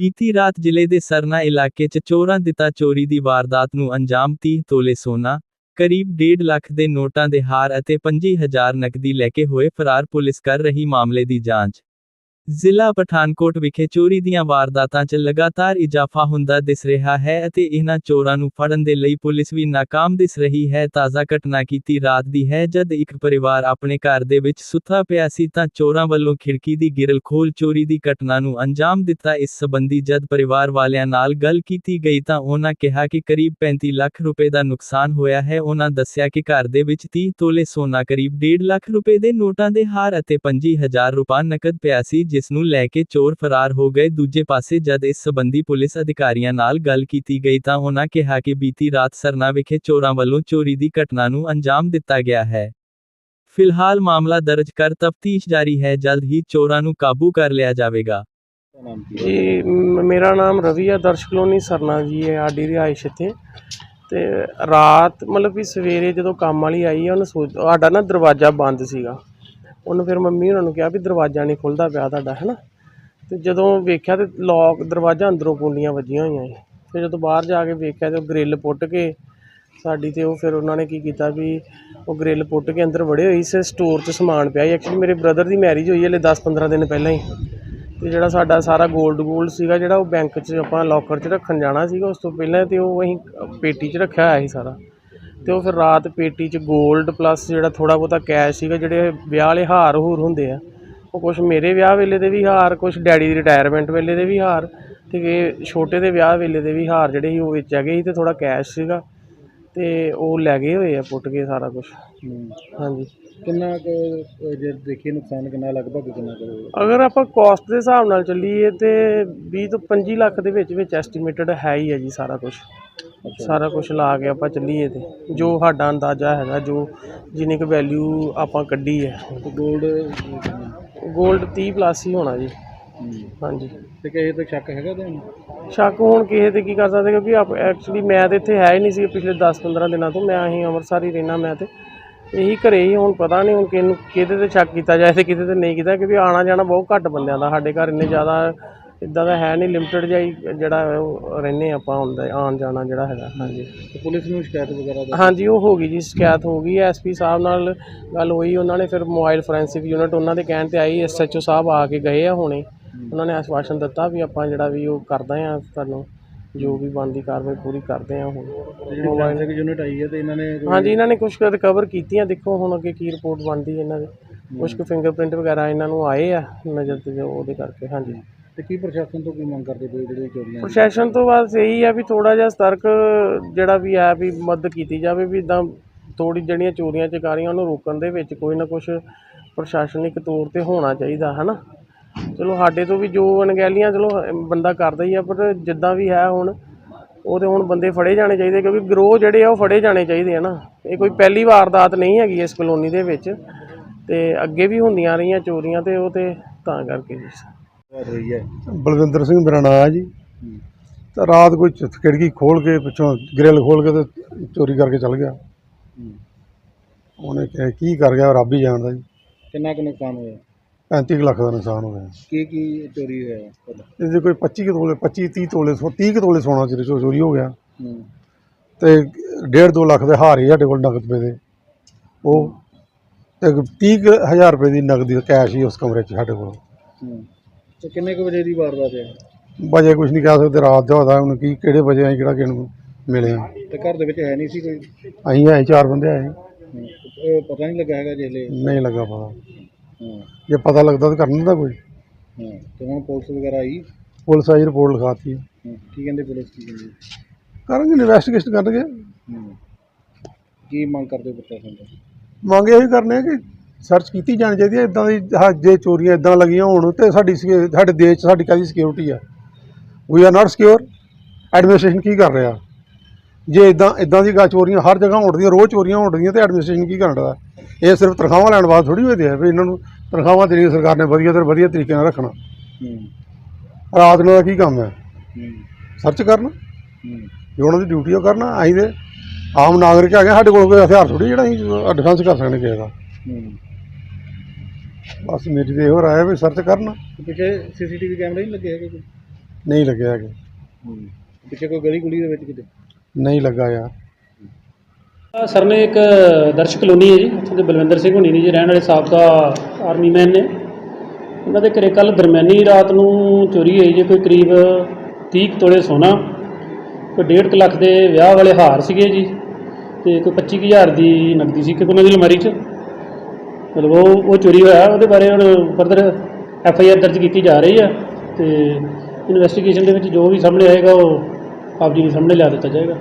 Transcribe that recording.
ਬੀਤੀ ਰਾਤ ਜ਼ਿਲ੍ਹੇ ਦੇ ਸਰਨਾ ਇਲਾਕੇ 'ਚ ਚੋਰਾਂ ਦਿੱਤਾ ਚੋਰੀ ਦੀ ਵਾਰਦਾਤ ਨੂੰ ਅੰਜਾਮ 30 ਤੋਲੇ ਸੋਨਾ, ਕਰੀਬ 1.5 ਲੱਖ ਦੇ ਨੋਟਾਂ ਦੇ ਹਾਰ ਅਤੇ 25000 ਨਕਦੀ ਲੈ ਕੇ ਹੋਏ ਫਰਾਰ ਪੁਲਿਸ ਕਰ ਰਹੀ ਮਾਮਲੇ ਦੀ ਜਾਂਚ। ਜ਼ਿਲ੍ਹਾ ਪਠਾਨਕੋਟ ਵਿਖੇ ਚੋਰੀ ਦੀਆਂ ਵਾਰਦਾਤਾਂ 'ਚ ਲਗਾਤਾਰ ਇਜ਼ਾਫਾ ਹੁੰਦਾ ਦਿਸ ਰਿਹਾ ਹੈ ਅਤੇ ਇਹਨਾਂ ਚੋਰਾਂ ਨੂੰ ਫੜਨ ਦੇ ਲਈ ਪੁਲਿਸ ਵੀ ਨਾਕਾਮ ਦਿਸ ਰਹੀ ਹੈ। ਤਾਜ਼ਾ ਘਟਨਾ ਕੀਤੀ ਰਾਤ ਦੀ ਹੈ, ਜਦ ਇੱਕ ਪਰਿਵਾਰ ਆਪਣੇ ਘਰ ਦੇ ਵਿੱਚ ਸੁੱਤਾ ਪਿਆ ਸੀ ਤਾਂ ਚੋਰਾਂ ਵੱਲੋਂ ਖਿੜਕੀ ਦੀ ਗਿਰਲ ਖੋਲ ਚੋਰੀ ਦੀ ਘਟਨਾ ਨੂੰ ਅੰਜਾਮ ਦਿੱਤਾ। ਇਸ ਸਬੰਧੀ ਜਦ ਪਰਿਵਾਰ ਵਾਲਿਆਂ ਨਾਲ ਗੱਲ ਕੀਤੀ ਗਈ ਤਾਂ ਉਹਨਾਂ ਕਿਹਾ ਕਿ ਕਰੀਬ 35 ਲੱਖ ਰੁਪਏ ਦਾ ਨੁਕਸਾਨ ਹੋਇਆ ਹੈ। ਉਹਨਾਂ ਦੱਸਿਆ ਕਿ ਘਰ ਦੇ ਵਿੱਚ 30 ਤੋਲੇ ਸੋਨਾ ਕਰੀਬ 1.5 ਲੱਖ ਰੁਪਏ ਦੇ ਨੋਟਾਂ ਦੇ ਹਾਰ ਅਤੇ 25000 ਰੁਪਏ ਨਕਦ ਪਿਆ ਸੀ ਜਿਸ ਨੂੰ ਲੈ ਕੇ ਚੋਰ ਫਰਾਰ ਹੋ ਗਏ। ਦੂਜੇ ਪਾਸੇ ਜਦ ਇਸ ਸਬੰਧੀ ਪੁਲਿਸ ਅਧਿਕਾਰੀਆਂ ਨਾਲ ਗੱਲ ਕੀਤੀ ਗਈ ਤਾਂ ਉਹਨਾਂ ਕਿਹਾ ਕਿ ਬੀਤੀ ਰਾਤ ਸਰਨਾ ਵਿਖੇ ਚੋਰਾਂ ਵੱਲੋਂ ਚੋਰੀ ਦੀ ਘਟਨਾ ਨੂੰ ਅੰਜਾਮ ਦਿੱਤਾ ਗਿਆ ਹੈ। ਫਿਲਹਾਲ ਮਾਮਲਾ ਦਰਜ ਕਰ ਤਫਤੀਸ਼ ਜਾਰੀ ਹੈ। ਜਲਦ ਹੀ ਚੋਰਾਂ ਨੂੰ ਕਾਬੂ ਕਰ ਲਿਆ ਜਾਵੇਗਾ। ਜੀ ਮੇਰਾ ਨਾਮ ਰਵੀ ਹੈ ਦਰਸ਼ ਕਲੋਨੀ ਸਰਨਾ ਜੀ ਹੈ ਆਡੀ ਰਿਹਾਇਸ਼ ਇੱਥੇ। ਤੇ ਰਾਤ ਮਤਲਬ ਵੀ ਸਵੇਰੇ ਜਦੋਂ ਕੰਮ ਵਾਲੀ ਆਈ ਆ ਸਾਡਾ ਨਾ ਦਰਵਾਜ਼ਾ ਬੰਦ ਸੀਗਾ। ਉਹਨੂੰ ਫਿਰ ਮੰਮੀ ਉਹਨਾਂ ਨੂੰ ਕਿਹਾ ਵੀ ਦਰਵਾਜ਼ਾ ਨਹੀਂ ਖੁੱਲ੍ਹਦਾ ਪਿਆ ਤੁਹਾਡਾ ਹੈ ਨਾ ਅਤੇ ਜਦੋਂ ਵੇਖਿਆ ਤਾਂ ਲੋਕ ਦਰਵਾਜ਼ਾ ਅੰਦਰੋਂ ਕੁੰਡੀਆਂ ਵੱਜੀਆਂ ਹੋਈਆਂ ਸੀ। ਫਿਰ ਜਦੋਂ ਬਾਹਰ ਜਾ ਕੇ ਵੇਖਿਆ ਤਾਂ ਉਹ ਗ੍ਰਿਲ ਪੁੱਟ ਕੇ ਸਾਡੀ ਤੇ ਉਹ ਫਿਰ ਉਹਨਾਂ ਨੇ ਕੀ ਕੀਤਾ ਵੀ ਉਹ ਗਰਿੱਲ ਪੁੱਟ ਕੇ ਅੰਦਰ ਵੜੇ ਹੋਈ ਸੀ ਸਟੋਰ 'ਚ ਸਮਾਨ ਪਿਆ ਸੀ। ਐਕਚੁਲੀ ਮੇਰੇ ਬ੍ਰਦਰ ਦੀ ਮੈਰਿਜ ਹੋਈ ਹਲੇ 10-15 ਦਿਨ ਪਹਿਲਾਂ ਹੀ। ਅਤੇ ਜਿਹੜਾ ਸਾਡਾ ਸਾਰਾ ਗੋਲਡ ਗੋਲਡ ਸੀਗਾ ਜਿਹੜਾ ਉਹ ਬੈਂਕ 'ਚ ਆਪਾਂ ਲੋਕਰ 'ਚ ਰੱਖਣ ਜਾਣਾ ਸੀਗਾ, ਉਸ ਤੋਂ ਪਹਿਲਾਂ ਤੇ ਉਹ ਅਸੀਂ ਪੇਟੀ 'ਚ ਰੱਖਿਆ ਹੋਇਆ ਸੀ ਸਾਰਾ। ਤੇ ਉਹ ਫਿਰ ਰਾਤ ਪੇਟੀ 'ਚ 골ਡ ਪਲੱਸ ਜਿਹੜਾ ਥੋੜਾ ਬਹੁਤਾ ਕੈਸ਼ ਸੀਗਾ ਜਿਹੜੇ ਵਿਆਹ ਵਾਲੇ ਹਾਰ ਹੂਰ ਹੁੰਦੇ ਆ ਉਹ ਕੁਝ ਮੇਰੇ ਵਿਆਹ ਵੇਲੇ ਦੇ ਵੀ ਹਾਰ ਕੁਝ ਡੈਡੀ ਦੀ ਰਿਟਾਇਰਮੈਂਟ ਵੇਲੇ ਦੇ ਵੀ ਹਾਰ ਤੇ ਇਹ ਛੋਟੇ ਦੇ ਵਿਆਹ ਵੇਲੇ ਦੇ ਵੀ ਹਾਰ ਜਿਹੜੇ ਸੀ ਉਹ ਵਿੱਚ ਹੈਗੇ ਸੀ ਤੇ ਥੋੜਾ ਕੈਸ਼ ਸੀਗਾ ਤੇ ਉਹ ਲੈ ਗਏ ਹੋਏ ਆ ਪੁੱਟ ਕੇ ਸਾਰਾ ਕੁਝ ਹਾਂਜੀ। ਕਿੰਨਾ ਕੁ ਜੇ ਦੇਖੀਏ ਨੁਕਸਾਨ ਕਿੰਨਾ ਲਗਭਗ ਕਿੰਨਾ ਕੁ ਅਗਰ ਆਪਾਂ ਕਾਸਟ ਦੇ ਹਿਸਾਬ ਨਾਲ ਚੱਲੀਏ ਤੇ 20 ਤੋਂ 25 ਲੱਖ ਦੇ ਵਿੱਚ ਵਿੱਚ ਐਸਟੀਮੇਟਡ ਹੈ ਹੀ ਹੈ ਜੀ ਸਾਰਾ ਕੁਝ ਸਾਰਾ ਕੁਝ ਲਾ ਕੇ ਆਪਾਂ ਚੱਲੀਏ ਤੇ। ਜੋ ਸਾਡਾ ਅੰਦਾਜ਼ਾ ਹੈਗਾ ਜੋ ਜਿੰਨੀ ਕੁ ਵੈਲਿਊ ਆਪਾਂ ਕੱਢੀ ਹੈ ਗੋਲਡ ਗੋਲਡ 30 ਪਲੱਸ ਹੀ ਹੋਣਾ ਜੀ। ਹਾਂਜੀ। ਤੇ ਕਿਸੇ ਤੇ ਸ਼ੱਕ ਹੈਗਾ ਤੁਹਾਨੂੰ? ਸ਼ੱਕ ਹੋਣ ਕਿਸੇ ਤੇ ਕੀ ਕਰ ਸਕਦੇ ਕਿਉਂਕਿ ਆਪ ਐਕਚੁਅਲੀ ਮੈਂ ਤੇ ਇੱਥੇ ਹੈ ਹੀ ਨਹੀਂ ਸੀ ਪਿਛਲੇ 10-15 ਦਿਨਾਂ ਤੋਂ। ਮੈਂ ਹੀ ਅੰਮ੍ਰਿਤਸਰ ਹੀ ਰਹਿਣਾ ਮੈਂ ਤੇ। ਇਹੀ ਘਰੇ ਹੀ ਹੁਣ ਪਤਾ ਨਹੀਂ ਹੁਣ ਕਿਹਨੂੰ ਕਿਹਦੇ ਤੇ ਸ਼ੱਕ ਕੀਤਾ ਜਾਏ ਤੇ ਕਿਹਦੇ ਤੇ ਨਹੀਂ ਕੀਤਾ ਕਿਉਂਕਿ ਆਣਾ ਜਾਣਾ ਬਹੁਤ ਘੱਟ ਬੰਦਿਆਂ ਦਾ। ਸਾਡੇ ਘਰ ਇੰਨੇ ਜ਼ਿਆਦਾ ਇਦਾਂ ਦਾ ਹੈ ਨਹੀਂ ਲਿਮਟਿਡ ਜਿਹਾ ਹੀ ਜਿਹੜਾ ਉਹ ਰਹਿੰਦੇ ਆਪਾਂ ਹੁੰਦਾ ਆਣ ਜਾਣਾ ਜਿਹੜਾ ਹੈਗਾ ਹਾਂਜੀ। ਤੇ ਪੁਲਿਸ ਨੂੰ ਸ਼ਿਕਾਇਤ ਵਗੈਰਾ ਦਾ? ਹਾਂਜੀ ਉਹ ਹੋ ਗਈ ਜੀ ਸ਼ਿਕਾਇਤ ਹੋ ਗਈ। ਐਸਪੀ ਸਾਹਿਬ ਨਾਲ ਗੱਲ ਹੋਈ ਉਹਨਾਂ ਨੇ ਫਿਰ ਮੋਬਾਈਲ ਫੋਰੈਂਸਿਕ ਯੂਨਿਟ ਉਹਨਾਂ ਦੇ ਕਹਿਣ ਤੇ ਆਈ ਐਸਐਚਓ ਸਾਹਿਬ ਆ ਕੇ ਗਏ ਆ ਹੁਣੇ। ਉਹਨਾਂ ਨੇ ਆਸ਼ਵਾਸਨ ਦਿੱਤਾ ਵੀ ਆਪਾਂ ਜਿਹੜਾ ਵੀ ਉਹ ਕਰਦੇ ਆ ਤੁਹਾਨੂੰ ਜੋ ਵੀ ਬਣਦੀ ਕਾਰਵਾਈ ਪੂਰੀ ਕਰਦੇ ਆ ਹੁਣ। ਜਿਹੜੀ ਫੋਰੈਂਸਿਕ ਯੂਨਿਟ ਆਈ ਹੈ ਤੇ ਇਹਨਾਂ ਨੇ ਹਾਂਜੀ ਇਹਨਾਂ ਨੇ ਕੁਝ ਰਿਕਵਰ ਕੀਤੀਆਂ ਦੇਖੋ ਹੁਣ ਅੱਗੇ ਕੀ ਰਿਪੋਰਟ ਬਣਦੀ ਹੈ ਇਹਨਾਂ ਦੇ। ਕੁਝ ਕੁ ਫਿੰਗਰਪ੍ਰਿੰਟ ਵਗੈਰਾ ਇਹਨਾਂ ਨੂੰ ਆਏ ਆ ਨਜ਼ਰ ਤੇ ਉਹਦੇ ਕਰਕੇ ਹਾਂਜੀ। ਤੇ ਕੀ ਪ੍ਰਸ਼ਾਸਨ ਤੋਂ ਕੀ ਮੰਗ ਕਰਦੇ ਪਏ ਜਿਹੜੇ ਚੋਰੀਆਂ ਪ੍ਰਸ਼ਾਸਨ ਤੋਂ ਬਸ ਇਹੀ ਆ ਵੀ ਥੋੜਾ ਜਿਹਾ ਸਤਰਕ ਜਿਹੜਾ ਵੀ ਹੈ ਵੀ ਮਦਦ ਕੀਤੀ ਜਾਵੇ ਵੀ ਇਦਾਂ ਥੋੜੀ ਜਿਹੜੀਆਂ ਚੋਰੀਆਂ ਚਕਾਰੀਆਂ ਉਹਨੂੰ ਰੋਕਣ ਦੇ ਵਿੱਚ ਕੋਈ ਨਾ ਕੁਝ ਪ੍ਰਸ਼ਾਸਨਿਕ ਤੌਰ ਤੇ ਹੋਣਾ ਚਾਹੀਦਾ ਹੈ ਨਾ ਚਲੋ ਸਾਡੇ ਤੋਂ ਵੀ ਜੋ ਅਣਗਹਿਲੀਆਂ ਚਲੋ ਬੰਦਾ ਕਰਦਾ ਹੀ ਆ, ਪਰ ਜਿੱਦਾਂ ਵੀ ਹੈ ਹੁਣ ਉਹਦੇ ਹੁਣ ਬੰਦੇ ਫੜੇ ਜਾਣੇ ਚਾਹੀਦੇ ਕਿਉਂਕਿ ਗਰੋਹ ਜਿਹੜੇ ਆ ਉਹ ਫੜੇ ਜਾਣੇ ਚਾਹੀਦੇ ਆ ਨਾ। ਇਹ ਕੋਈ ਪਹਿਲੀ ਵਾਰਦਾਤ ਨਹੀਂ ਹੈਗੀ ਇਸ ਕਲੋਨੀ ਦੇ ਵਿੱਚ ਤੇ ਅੱਗੇ ਵੀ ਹੁੰਦੀਆਂ ਰਹੀਆਂ ਚੋਰੀਆਂ ਤੇ ਉਹ ਤੇ ਤਾਂ ਕਰਕੇ ਜੀ ਹੈ। ਬਲਵਿੰਦਰ ਸਿੰਘ ਮੇਰਾ ਨਾਮ ਹੈ ਜੀ। ਤਾਂ ਰਾਤ ਕੋਈ ਖਿੜਕੀ ਖੋਲ ਕੇ ਪਿੱਛੋਂ ਗ੍ਰਿਲ ਖੋਲ ਕੇ ਤੇ ਚੋਰੀ ਕਰਕੇ ਚਲ ਗਿਆ। ਉਹਨੇ ਕਿਹਾ ਕੀ ਕਰ ਗਿਆ? ਰੱਬ ਹੀ ਜਾਣਦਾ ਜੀ। ਕਿੰਨਾ ਕੁ ਨੁਕਸਾਨ ਹੋਇਆ? 35 ਕੁ ਲੱਖ ਦਾ ਨੁਕਸਾਨ ਹੋ ਗਿਆ। ਕੀ ਕੀ ਚੋਰੀ ਹੋਇਆ? ਇਹਦੇ ਕੋਈ 25 ਕੁ ਤੋਲੇ 25 30 ਤੋਲੇ ਸੋ 30 ਕੁ ਤੋਲੇ ਸੋਨਾ ਚੋਰੀ ਚੋਰੀ ਹੋ ਗਿਆ। ਹੂੰ। ਤੇ 1.5 2 ਲੱਖ ਦੇ ਹਾਰ ਹੀ ਸਾਡੇ ਕੋਲ ਨਗਦ ਪਏ ਦੇ। ਉਹ ਤੇ 30 ਕੁ ਹਜ਼ਾਰ ਰੁਪਏ ਦੀ ਨਗਦੀ ਕੈਸ਼ ਹੀ ਉਸ ਕਮਰੇ 'ਚ ਸਾਡੇ ਕੋਲ। ਹੂੰ। ਤੇ ਕਿੰਨੇ ਕੁ ਵਜੇ ਦੀ ਵਾਰਦਾਤ ਹੈ? ਵਜੇ ਕੁਝ ਨਹੀਂ ਕਹਿ ਸਕਦੇ ਰਾਤ ਦਾ ਹੋਦਾ ਹੁਣ ਕੀ ਕਿਹੜੇ ਵਜੇ ਅਸੀਂ ਕਿਹੜਾ ਕਿਹਨੂੰ ਮਿਲੇ ਆ। ਤੇ ਘਰ ਦੇ ਵਿੱਚ ਹੈ ਨਹੀਂ ਸੀ ਕੋਈ? ਅਸੀਂ ਆਏ ਚਾਰ ਬੰਦੇ ਆਏ। ਪਤਾ ਨਹੀਂ ਲੱਗਾ ਹੈਗਾ ਜਿਹਲੇ ਨਹੀਂ ਲੱਗਾ ਪਤਾ। ਹਾਂ। ਜੇ ਪਤਾ ਲੱਗਦਾ ਤਾਂ ਕਰਨ ਕੋਈ। ਹਾਂ ਤੇ ਹੁਣ ਪੁਲਿਸ ਵਗੈਰਾ ਆਈ? ਪੁਲਿਸ ਆਈ ਰਿਪੋਰਟ ਲਿਖਾਤੀ। ਹੂੰ। ਕੀ ਕਹਿੰਦੇ ਪੁਲਿਸ ਕੀ ਕਹਿੰਦੀ? ਕਰਾਂਗੇ ਇਨਵੈਸਟੀਗੇਸ਼ਨ ਕਰਨਗੇ। ਹੂੰ। ਕੀ ਮੰਗ ਕਰਦੇ ਹੋ ਪ੍ਰਸ਼ਾਸਨ ਤੋਂ? ਮੰਗ ਇਹ ਕਰਨੇ ਆ ਕਿ ਸਰਚ ਕੀਤੀ ਜਾਣੀ ਚਾਹੀਦੀ ਹੈ ਇਦਾਂ ਦੀ ਹਾਂ, ਜੇ ਚੋਰੀਆਂ ਇਦਾਂ ਲੱਗੀਆਂ ਹੋਣ ਤੇ ਸਾਡੀ ਸਿਕਿਉ- ਸਾਡੇ ਦੇਸ਼ 'ਚ ਸਾਡੀ ਕਾਹਦੀ ਸਿਕਿਉਰਿਟੀ ਆ। We are not secure administration ਕੀ ਕਰ ਰਿਹਾ? ਜੇ ਇਦਾਂ ਇਦਾਂ ਦੀ ਗਾ ਚੋਰੀਆਂ ਹਰ ਜਗ੍ਹਾ ਹੋਣਦੀਆਂ ਰੋਜ਼ ਚੋਰੀਆਂ ਹੋਣ ਰਹੀਆਂ ਤੇ ਐਡਮਿਨਿਸਟ੍ਰੇਸ਼ਨ ਕੀ ਕਰਨ ਦਾ ਇਹ ਸਿਰਫ ਤਨਖਾਹਾਂ ਲੈਣ ਵਾਸਤੇ ਥੋੜੀ ਹੋਏ ਆ ਵੀ ਇਹਨਾਂ ਨੂੰ ਤਨਖਾਹਾਂ ਦੇਣੀ ਸਰਕਾਰ ਨੇ ਵਧੀਆ ਤੇ ਵਧੀਆ ਤਰੀਕੇ ਨਾਲ ਰੱਖਣਾ। ਹੂੰ। ਰਾਤ ਨੂੰ ਦਾ ਕੀ ਕੰਮ ਹੈ? ਸਰਚ ਕਰਨਾ। ਹੂੰ। ਜੋ ਉਹਨਾਂ ਦੀ ਡਿਊਟੀ ਉਹ ਕਰਨਾ ਅਸੀਂ ਤੇ ਆਮ ਨਾਗਰਿਕ ਹੈਗੇ ਸਾਡੇ ਕੋਲ ਕੋਈ ਹਥਿਆਰ ਥੋੜੀ ਜਿਹੜਾ ਅਸੀਂ ਡਿਫੈਂਸ ਕਰ ਸਕਦੇ ਕਿਸੇ ਦਾ। ਹੂੰ। ਬਸ ਮੇਰੀ ਤੇ ਇਹੋ ਰਾਏ ਵੀ ਸਰਚ ਕਰਨ। ਪਿੱਛੇ ਸੀਸੀਟੀਵੀ ਕੈਮਰੇ ਨਹੀਂ ਲੱਗੇ ਹੈਗੇ ਕੋਈ? ਨਹੀਂ ਲੱਗਿਆ ਹੈਗਾ। ਪਿੱਛੇ ਕੋਈ ਗਲੀ ਗੁਲੀ ਦੇ ਵਿੱਚ ਕਿਤੇ? ਨਹੀਂ ਲੱਗਾ ਯਾਰ। ਸਰ ਨੇ ਇੱਕ ਦਰਸ਼ ਕਲੋਨੀ ਹੈ ਜੀ ਉੱਥੇ ਦੇ ਬਲਵਿੰਦਰ ਸਿੰਘ ਹੁਣੀ ਨੇ ਜੀ ਰਹਿਣ ਵਾਲੇ ਸਾਬਕਾ ਆਰਮੀ ਮੈਨ ਨੇ। ਉਹਨਾਂ ਦੇ ਘਰੇ ਕੱਲ ਦਰਮਿਆਨੀ ਰਾਤ ਨੂੰ ਚੋਰੀ ਹੋਈ ਜੇ ਕੋਈ ਕਰੀਬ 30 ਕੁ ਤੋਲੇ ਸੋਨਾ ਕੋਈ 1.5 ਲੱਖ ਦੇ ਵਿਆਹ ਵਾਲੇ ਹਾਰ ਸੀਗੇ ਜੀ ਤੇ ਕੋਈ 25000 ਦੀ ਨਕਦੀ ਸੀ ਕਿ ਉਹਨਾਂ ਦੀ ਅਲਮਾਰੀ 'ਚ। ਮਤਲਬ ਉਹ ਉਹ ਚੋਰੀ ਹੋਇਆ, ਉਹਦੇ ਬਾਰੇ ਹੁਣ ਫਰਦਰ ਐਫ ਆਈ ਆਰ ਦਰਜ ਕੀਤੀ ਜਾ ਰਹੀ ਹੈ ਤੇ ਇਨਵੈਸਟੀਗੇਸ਼ਨ ਦੇ ਵਿੱਚ ਜੋ ਵੀ ਸਾਹਮਣੇ ਆਏਗਾ, ਉਹ ਆਪ ਜੀ ਦੇ ਸਾਹਮਣੇ ਲਿਆ ਦਿੱਤਾ ਜਾਏਗਾ।